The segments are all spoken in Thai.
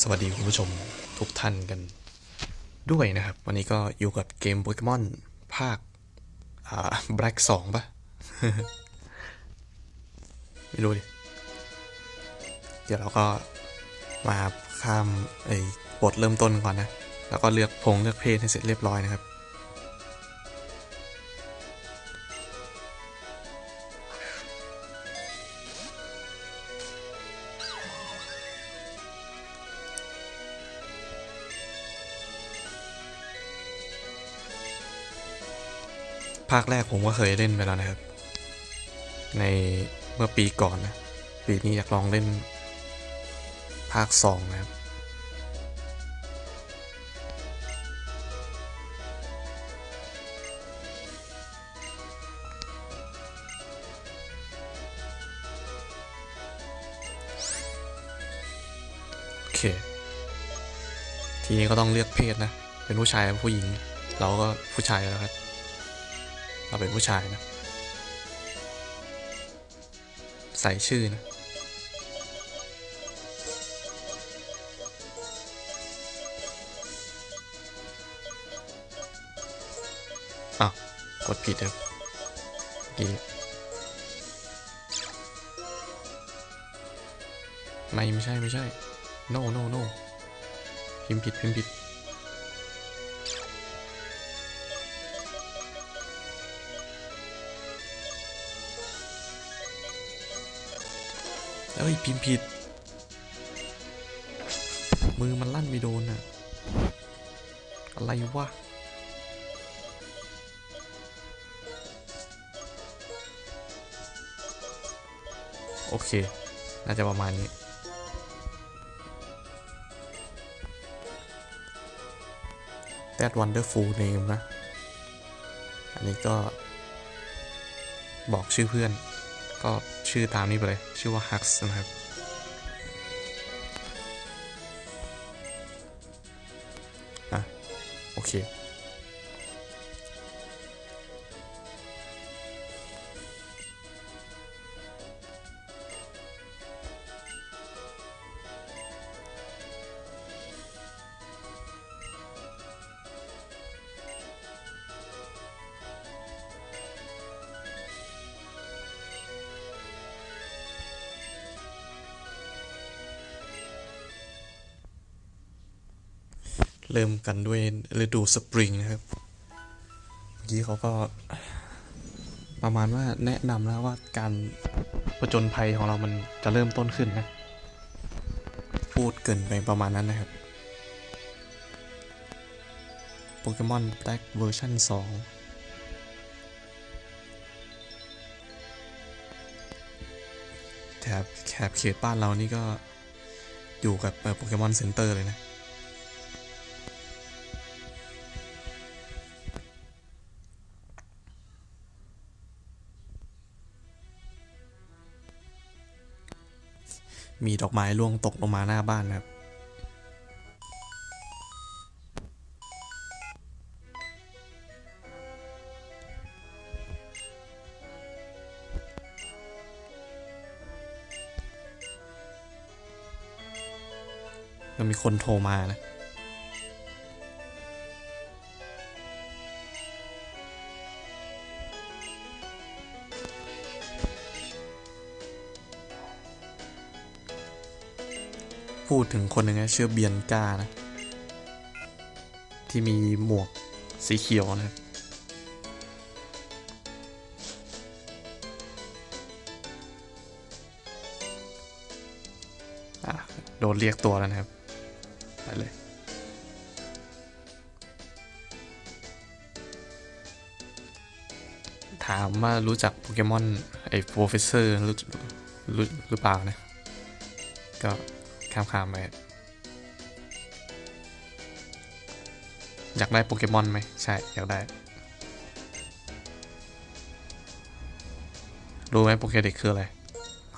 สวัสดีคุณผู้ชมทุกท่านกันด้วยนะครับ วันนี้ก็อยู่กับเกมโปเกมอนภาคอ่า Black 2ปะไม่รู้ดิ เดี๋ยวเราก็มาข้ามไอ้บทเริ่มต้นก่อนนะ แล้วก็เลือกพงเลือกเพศให้เสร็จเรียบร้อยนะครับ ภาคแรกผมก็เคยเล่นไปแล้วนะครับ ในเมื่อปีก่อนนะ ปีนี้อยากลองเล่น ภาคสองนะครับ โอเค ทีนี้ก็ต้องเลือกเพศนะ เป็นผู้ชายหรือผู้หญิง เราก็ผู้ชายแล้วครับ เราเป็นผู้ชายนะ ใส่ชื่อนะ อ้าว กดผิดครับเมื่อกี้ไม่ ไม่ใช่ ไม่ใช่ no no no พิมพ์ผิดพิมพ์ผิด เอ้ย พิมพ์ผิด มือมันลั่นไม่โดนอะอะไรวะโอเค น่าจะประมาณนี้ That wonderful name นะ อันนี้ก็บอกชื่อเพื่อนก็ ชื่อตามนี้ไปเลย ชื่อว่า Hux นะครับ อะ โอเค เริ่มกันด้วยฤดูสปริงนะครับ เมื่อกี้เขาก็ประมาณว่าแนะนำนะว่าการประจนภัยของเรามันจะเริ่มต้นขึ้นนะ พูดเกินไปประมาณนั้นนะครับ โปเกมอน Black เวอร์ชัน2แถบแถบเขตบ้านเรานี่ก็อยู่กับโปเกมอนเซ็นเตอร์เลยนะ มีดอกไม้ร่วงตกลงมาหน้าบ้านนะครับ ก็มีคนโทรมานะ พูดถึงคนหนึ่งนะชื่อเบียนกานะ ที่มีหมวกสีเขียวนะครับอะโดนเรียกตัวแล้วนะครับ ไปเลย ถามว่ารู้จักโปเกมอนไอ้โปรเฟสเซอร์รู้รู้หรือเปล่านะ ก็ ข้ามข้ามๆไปอยากได้โปเกมอนไหมใช่ อยากได้ รู้ไหมโปเกเด็กคืออะไร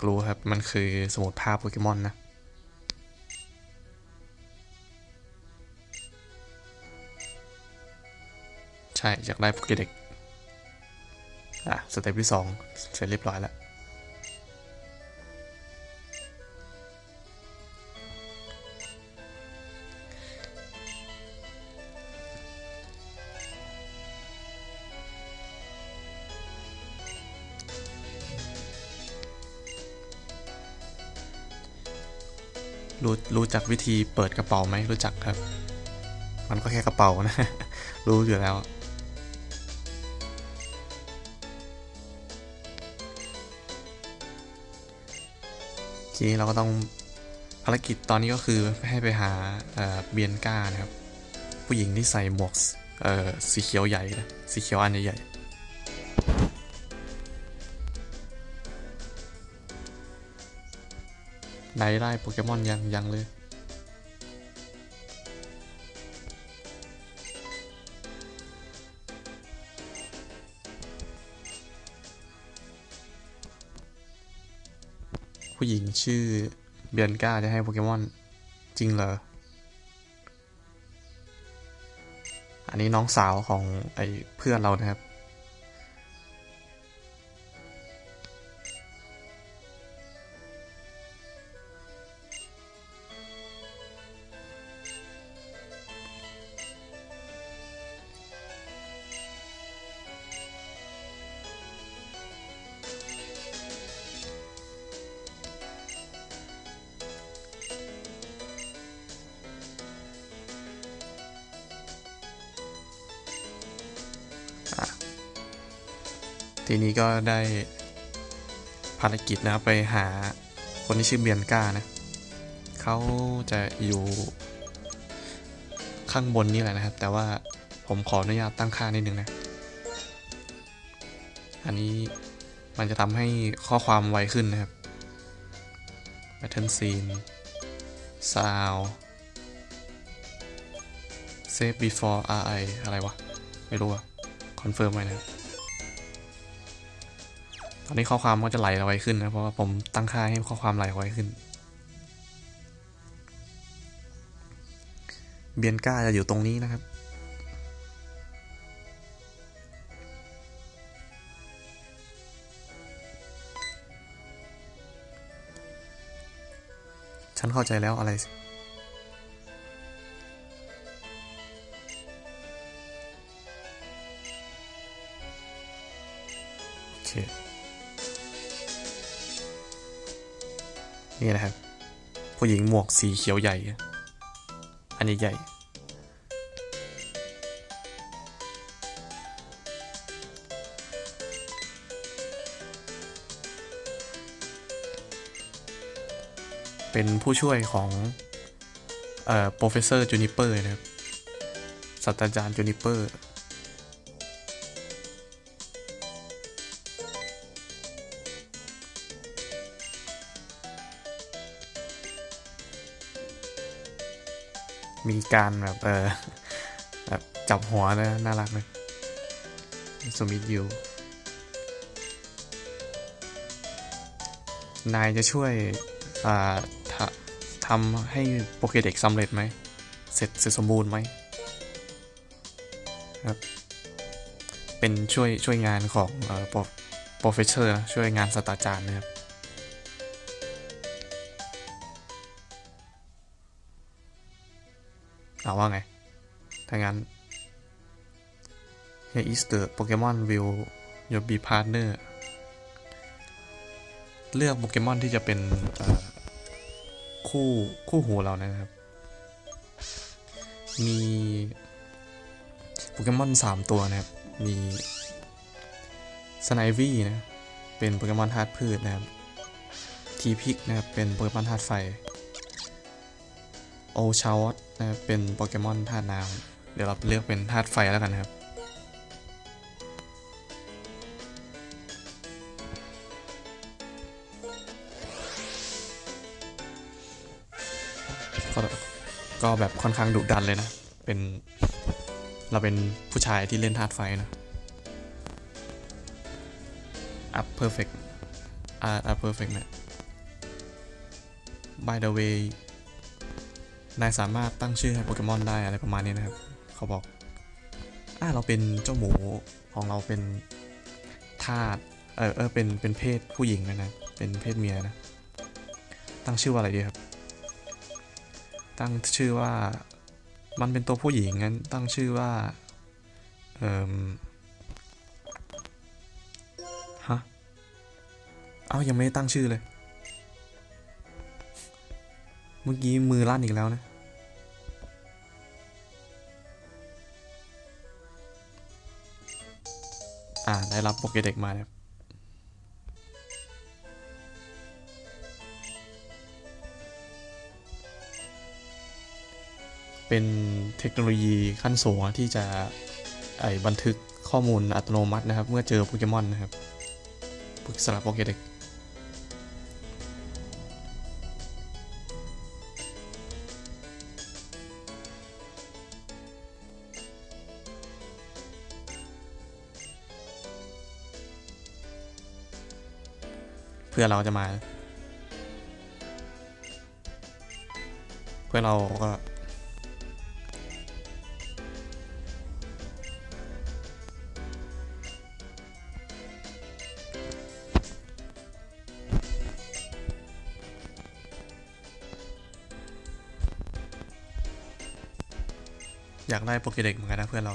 รู้ครับ มันคือสมุดภาพโปเกมอนนะ ใช่ อยากได้โปเกเด็กอะ สเต็ปที่สองเสร็จเรียบร้อยแล้ว รู้รู้จักวิธีเปิดกระเป๋าไหมรู้จักครับ มันก็แค่กระเป๋านะ รู้อยู่แล้ว ทีนี้เราก็ต้องภารกิจตอนนี้ก็คือให้ไปหาเบียนก้านะครับ ผู้หญิงที่ใส่หมวกสีเขียวใหญ่นะสีเขียวอันใหญ่ๆ ไหนได้โปเกมอนยังยังเลย ผู้หญิงชื่อเบียนก้าจะให้โปเกมอน จริงเหรอ อันนี้น้องสาวของไอ้เพื่อนเรานะครับ ทีนี้ก็ได้ภารกิจนะครับไปหาคนที่ชื่อเบียนก้านะเขาจะอยู่ข้างบนนี่แหละนะครับ แต่ว่าผมขออนุญาตตั้งค่านิดนึงนะ อันนี้มันจะทำให้ข้อความไวขึ้นนะครับ pattern scene sound save before ri อะไรวะ ไม่รู้อะคอนเฟิร์มไว้นะครับ ตอนนี้ข้อความก็จะไหลไวขึ้นนะ เพราะว่าผมตั้งค่าให้ข้อความไหลไวขึ้น เบียนก้าจะอยู่ตรงนี้นะครับ ฉันเข้าใจแล้วอะไรสิโอเค นี่นะครับ ผู้หญิงหมวกสีเขียวใหญ่ อันใหญ่ๆเป็นผู้ช่วยของเอ่อ professor juniper นะครับศาสตราจารย์จู มีการแบบเออแบบจับหัวนะน่ารักเลยสมิธยูนายจะช่วยอ่าททำให้โปรเกเด็กสำเร็จไหม เสร็จเสร็จสมบูรณ์ไหมครับ เป็นช่วยช่วยงานของเอ่อโปรเฟสเซอร์ช่วยงานศาสตราจารย์นะครับ เอาว่าไง ถ้างั้น Here is the Pokemon will your be partner เลือกโปเกมอนที่จะเป็นคู่คู่หูเรานะครับ มีโปเกมอน3ตัวนะครับ มีสไนวี่นะ เป็นโปเกมอนธาตุพืชนะครับ ทีพิกนะครับ เป็นโปเกมอนธาตุไฟ โอชาวตนะเป็นโปเกมอนธาตุน้ำเดี๋ยวเราเลือกเป็นธาตุไฟแล้วกันนะครับก็ก็แบบค่อนข้างดุดันเลยนะ เป็นเราเป็นผู้ชายที่เล่นธาตุไฟนะ up perfect อ่า up perfect นะ by the way นายสามารถตั้งชื่อให้โปเกมอนได้อะไรประมาณนี้นะครับ เขาบอก อ่าเราเป็นเจ้าหมูของเราเป็นทาสเออเออเป็นเป็นเพศผู้หญิงนะนะ เป็นเพศเมียนะ ตั้งชื่อว่าอะไรดีครับ ตั้งชื่อว่ามันเป็นตัวผู้หญิงงั้นตั้งชื่อว่า เอ่มฮะ เอายังไม่ได้ตั้งชื่อเลย เมื่อกี้มือลั่นอีกแล้วนะ อ่า ได้รับโปเกเด็กมาครับเป็นเทคโนโลยีขั้นสูงที่จะไอบันทึกข้อมูลอัตโนมัตินะครับ เมื่อเจอโปเกมอนนะครับปรึกษาโปเกเด็ก เพื่อเราจะมา เพื่อเราก็อยากได้โปเกเด็กเหมือนกันนะเพื่อนเรา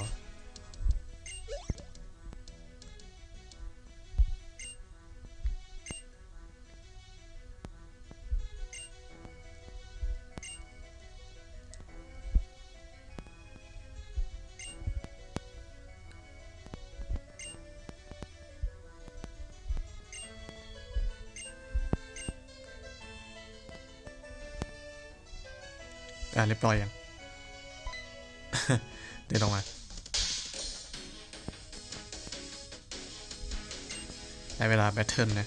เรียบร้อยยัง เดินออกมาได้เวลาแบทเทิลนะ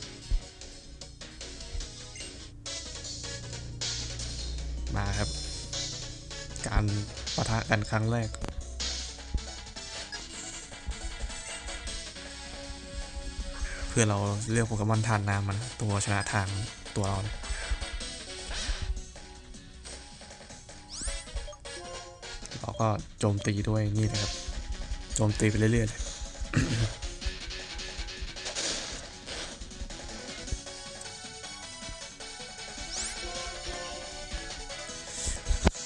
มาครับ การปะทะกันครั้งแรกเพื่อเราเลือกโปเกมอนทานน้ำมันตัวชนะทางตัวเรานะ ก็โจมตีด้วยนี่นะครับ โจมตีไปเรื่อยๆ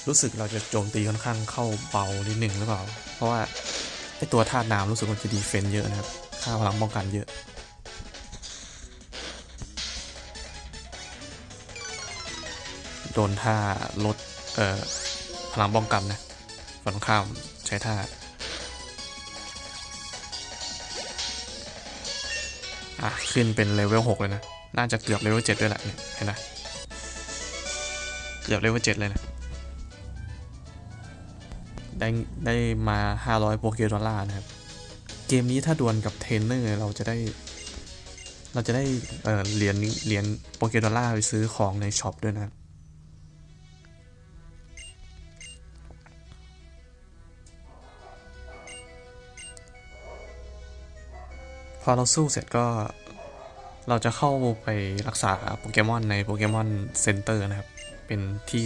รู้สึกเราจะโจมตีค่อนข้างเข้าเบานิดหนึ่งหรือเปล่า เพราะว่าไอตัวธาตุน้ำรู้สึกมันจะดีเฟนเยอะนะครับ ค่าพลังป้องกันเยอะ โดนท่าลดเอ่อพลังป้องกันนะ ฝั่งตรงข้ามใช้ท่าอะ ขึ้นเป็นเลเวล6เลยนะ น่าจะเกือบเลเวล7ด้วยแหละเห็นไหมเกือบเลเวล7เลยนะ ได้ได้มา500โปเกดอลลาร์นะครับ เกมนี้ถ้าดวลกับเทรนเนอร์เราจะได้ เราจะได้เอ่อเหรียญเหรียญโปเกดอลลาร์ไปซื้อของในช็อปด้วยนะครับ อเราสู้เสร็จก็เราจะเข้าไปรักษาโปเกมอนในโปเกมอนเซ็นเตอร์นะครับ เป็นที่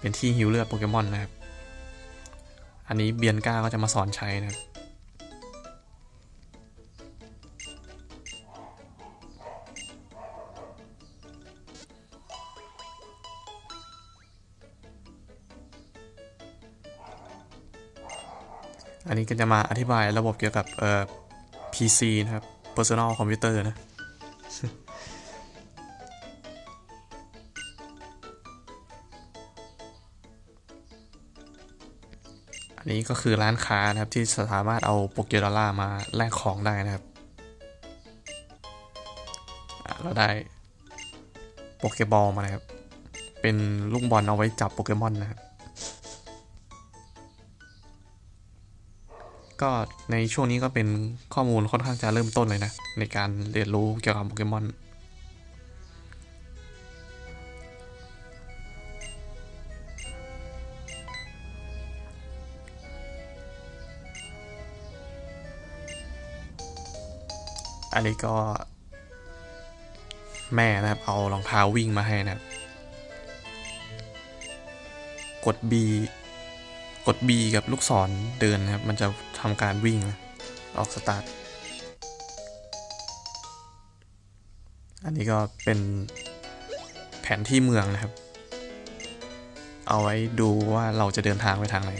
เป็นที่ฮิวเลือดโปเกมอนนะครับ อันนี้เบียนก้าก็จะมาสอนใช้นะครับอันนี้ก็จะมาอธิบายระบบเกี่ยวกับเอ่อ PC นะครับ Personal Computer นะ อันนี้ก็คือร้านค้านะครับ ที่สามารถเอาโปเกดอลลาร์มาแลกของได้นะครับ เราได้โปเกบอลมานะครับ เป็นลูกบอลเอาไว้จับโปเกมอนนะครับก็ ในช่วงนี้ก็เป็นข้อมูลค่อนข้างจะเริ่มต้นเลยนะ ในการเรียนรู้เกี่ยวกับโปเกมอนอันนี้ก็ แม่นะครับ เอารองเท้าวิ่งมาให้นะครับ กด B กด B กับลูกศรเดินนะครับ มันจะ ทำการวิ่งนะออกสตาร์ท อันนี้ก็เป็นแผนที่เมืองนะครับ เอาไว้ดูว่าเราจะเดินทางไปทางไหน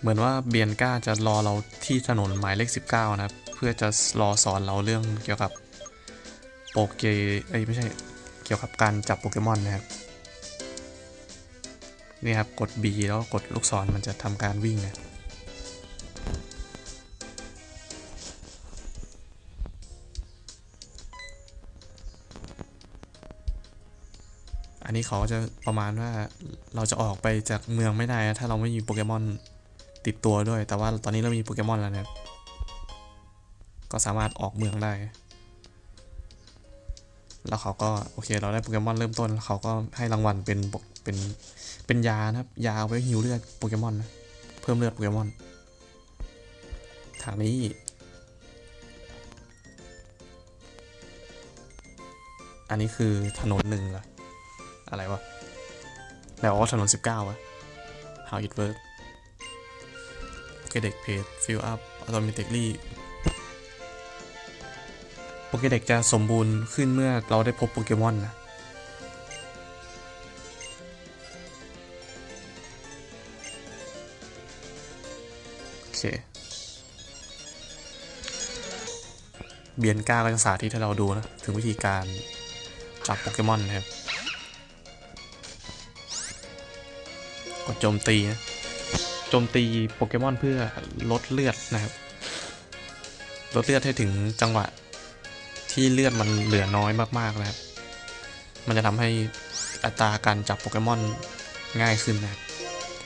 เหมือนว่าเบียนก้าจะรอเราที่ถนนหมายเลข 19 นะครับ เพื่อจะรอสอนเราเรื่องเกี่ยวกับโปเกเอ้ยไม่ใช่เกี่ยวกับการจับโปเกมอนนะครับนี่ครับกด B แล้วกดลูกศรมันจะทำการวิ่งนะอันนี้เขาก็จะประมาณว่าเราจะออกไปจากเมืองไม่ได้ ถ้าเราไม่มีโปเกมอน ติดตัวด้วย แต่ว่าตอนนี้เรามีโปเกมอนแล้วนะครับก็สามารถออกเมืองได้ แล้วเขาก็โอเคเราได้โปเกมอนเริ่มต้นเขาก็ให้รางวัลเป็นเป็นเป็นยานะครับ ยาเอาไว้ฮิวเลือดโปเกมอนนะเพิ่มเลือดโปเกมอนทางนี้อันนี้คือถนนหนึ่งเหรอ อะไรวะ แล้วว่าถนน 19วะ how it works โอเคเด็ก page fill up automatically โปเกเด็กจะสมบูรณ์ขึ้นเมื่อเราได้พบโปเกมอนนะโอเคเบียนก้าก็จะสาธิตให้เราดูนะ ถึงวิธีการจับโปเกมอนนะครับ กดโจมตีนะ โจมตีโปเกมอนเพื่อลดเลือดนะครับ ลดเลือดให้ถึงจังหวะที่เลือดมันเหลือน้อยมากๆนะครับ มันจะทำให้อัตราการจับโปเกมอนง่ายขึ้นนะครับ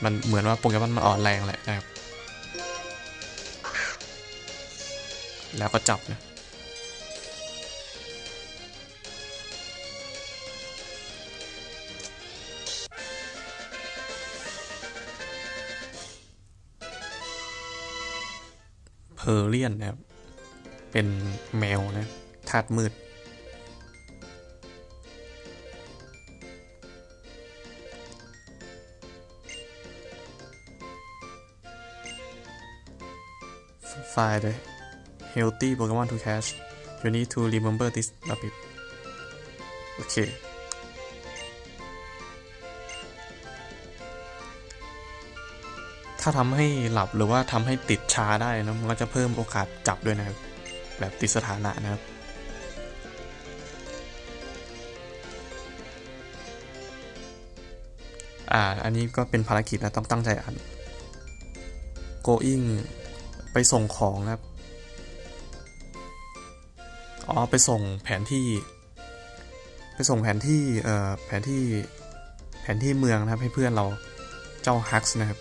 มันเหมือนว่าโปเกมอนมันอ่อนแรงแหละนะครับ แล้วก็จับนะ เพอร์เลียนนะครับ เป็นแมวนะธาตุมืด Find the healthy Pokemon to catch you need to remember this rabbit โอเค ถ้าทำให้หลับหรือว่าทำให้ติดชาได้นะมันก็จะเพิ่มโอกาสจับด้วยนะครับ แบบติดสถานะนะครับอ่าอันนี้ก็เป็นภารกิจนะต้องตั้งใจอ่าน going ไปส่งของนะครับ อ๋อ ไปส่งแผนที่ ไปส่งแผนที่ เอ่อ แผนที่ แผนที่เมืองนะครับให้เพื่อนเรา เจ้าฮักส์นะครับ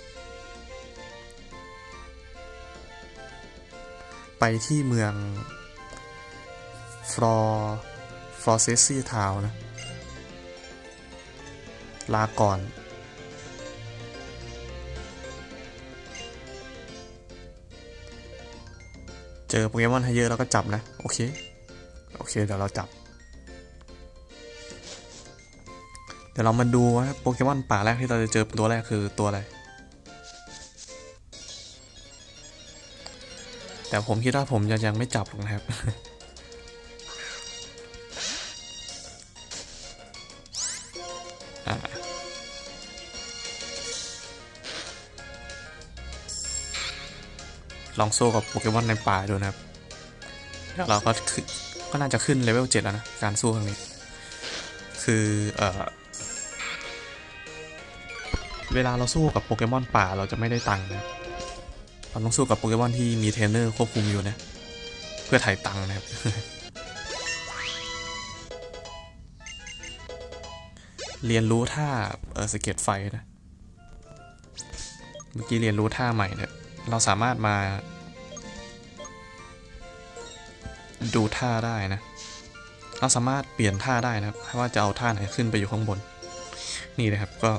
ไปที่เมืองฟลอฟลอเซซี่ทาวนะ ลาก่อน เจอโปเกมอนให้เยอะแล้วก็จับนะ โอเค โอเค เดี๋ยวเราจับ เดี๋ยวเรามาดูว่าโปเกมอนป่าแรกที่เราจะเจอตัวแรกคือตัวอะไร แต่ผมคิดว่าผมจะยังไม่จับหรอกนะครับอ่าลองสู้กับโปเกมอนในป่าดูนะครับเดี๋ยวเราก็ขึ้นก็น่าจะขึ้นเลเวล 7 แล้วนะ การสู้ครั้งนี้ คือ เอ่อเวลาเราสู้กับโปเกมอนป่าเราจะไม่ได้ตังค์นะ เราต้องสู้กับโปเกมอนที่มีเทรนเนอร์ควบคุมอยู่นะ เพื่อถ่ายตังค์นะครับ เรียนรู้ท่าเออสเก็ตไฟนะ เมื่อกี้เรียนรู้ท่าใหม่เนี่ยเราสามารถมา ดูท่าได้นะ เราสามารถเปลี่ยนท่าได้นะครับว่าจะเอาท่าไหนขึ้นไปอยู่ข้างบน นี่นะครับก็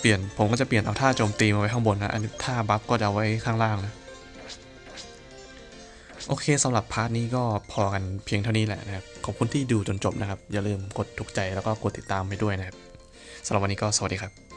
เปลี่ยนผมก็จะเปลี่ยนเอาท่าโจมตีมาไว้ข้างบนนะอันนี้ท่าบัฟก็จะเอาไว้ข้างล่างนะโอเคสำหรับพาร์ทนี้ก็พอกันเพียงเท่านี้แหละนะครับขอบคุณที่ดูจนจบนะครับ อย่าลืมกดถูกใจแล้วก็กดติดตามไปด้วยนะครับสำหรับวันนี้ก็สวัสดีครับ